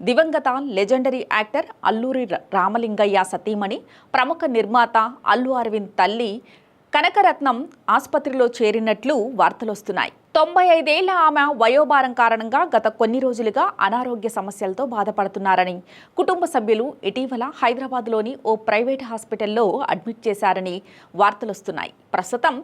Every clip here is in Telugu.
దివంగత లెజెండరీ యాక్టర్ అల్లూరి రామలింగయ్య సతీమణి ప్రముఖ నిర్మాత అల్లు అరవింద్ తల్లి కనకరత్నం ఆసుపత్రిలో చేరినట్లు వార్తలొస్తున్నాయి. తొంభై ఐదేళ్ళ ఆమె వయోభారం కారణంగా గత కొన్ని రోజులుగా అనారోగ్య సమస్యలతో బాధపడుతున్నారని కుటుంబ సభ్యులు ఇటీవల హైదరాబాద్లోని ఓ ప్రైవేట్ హాస్పిటల్లో అడ్మిట్ చేశారని వార్తలొస్తున్నాయి ప్రస్తుతం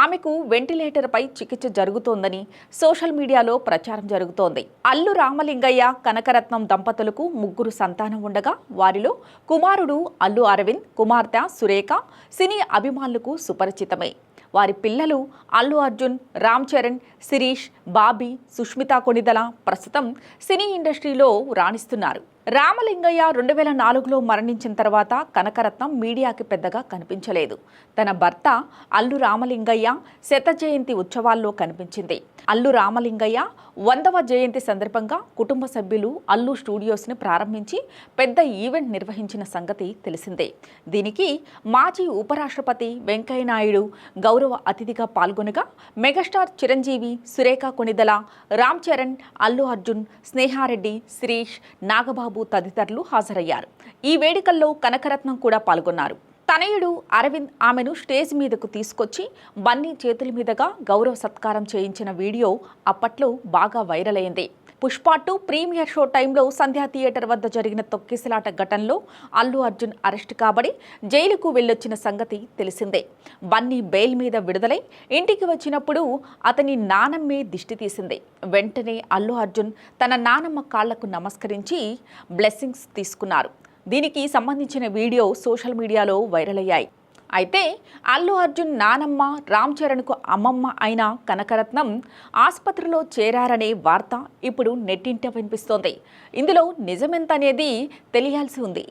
ఆమెకు వెంటిలేటర్పై చికిత్స జరుగుతోందని సోషల్ మీడియాలో ప్రచారం జరుగుతోంది. అల్లు రామలింగయ్య కనకరత్నం దంపతులకు ముగ్గురు సంతానం ఉండగా వారిలో కుమారుడు అల్లు అరవింద్ కుమార్తె సురేఖ సినీ అభిమానులకు సుపరిచితమే. వారి పిల్లలు అల్లు అర్జున్ రామ్ చరణ్ శిరీష్ బాబీ సుష్మిత కొణిదల ప్రస్తుతం సినీ ఇండస్ట్రీలో రాణిస్తున్నారు. రామలింగయ్య రెండు వేల నాలుగులో మరణించిన తర్వాత కనకరత్నం మీడియాకి పెద్దగా కనిపించలేదు. తన భర్త అల్లు రామలింగయ్య శత జయంతి ఉత్సవాల్లో కనిపించింది. అల్లు రామలింగయ్య వందవ జయంతి సందర్భంగా కుటుంబ సభ్యులు అల్లు స్టూడియోస్ని ప్రారంభించి పెద్ద ఈవెంట్ నిర్వహించిన సంగతి తెలిసిందే. దీనికి మాజీ ఉపరాష్ట్రపతి వెంకయ్యనాయుడు గౌరవ గౌరవ అతిథిగా పాల్గొనగా మెగాస్టార్ చిరంజీవి సురేఖ కొనిదల రామ్ చరణ్ అల్లు అర్జున్ స్నేహారెడ్డి శిరీష్ నాగబాబు తదితరులు హాజరయ్యారు. ఈ వేడుకల్లో కనకరత్నం కూడా పాల్గొన్నారు. తనయుడు అరవింద్ ఆమెను స్టేజ్ మీదకు తీసుకొచ్చి బన్నీ చేతుల మీదుగా గౌరవ సత్కారం చేయించిన వీడియో అప్పట్లో బాగా వైరల్ అయింది. పుష్ప టూ ప్రీమియర్ షో టైంలో సంధ్యా థియేటర్ వద్ద జరిగిన తొక్కిసలాట ఘటనలో అల్లు అర్జున్ అరెస్ట్ కాబడి జైలుకు వెళ్ళొచ్చిన సంగతి తెలిసిందే. బన్నీ బెయిల్ మీద విడుదలై ఇంటికి వచ్చినప్పుడు అతని నానమ్మే దిష్టి తీసింది. వెంటనే అల్లు అర్జున్ తన నానమ్మ కాళ్ళకు నమస్కరించి బ్లెస్సింగ్స్ తీసుకున్నారు. దీనికి సంబంధించిన వీడియో సోషల్ మీడియాలో వైరల్ అయ్యాయి. అయితే అల్లు అర్జున్ నానమ్మ రామ్ చరణ్కు అమ్మమ్మ అయిన కనకరత్నం ఆసుపత్రిలో చేరారనే వార్త ఇప్పుడు నెట్టింట వినిపిస్తోంది. ఇందులో నిజమెంత అనేది తెలియాల్సి ఉంది.